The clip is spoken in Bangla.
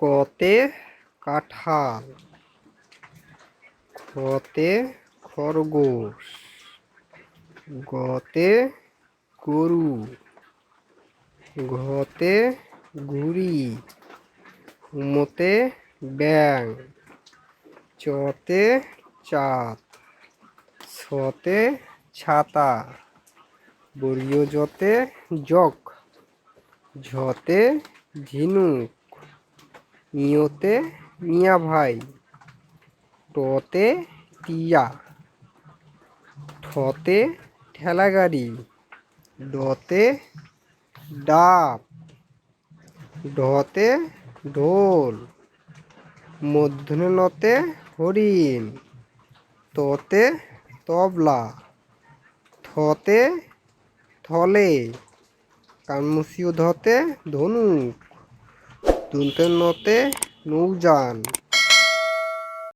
কতে কাঁঠাল খতে খরগোশ, গতে গরু, ঘতে ঘুড়ি, হুমতে ব্যাং চতে চাঁদ, ছতে ছাতা, বর্গীয় জতে ঝতে ঝিনুক নিয়তে মিয়া ভাই, টতে টিয়া ঠতে ঠেলাগাড়ি, ডতে ডাব ঢতে ঢোল মূর্ধন্য নতে হরিণ, ততে তবলা, থতে থলে, কানমুসিও ধতে ধনুক দন্তের নতে নৌযান।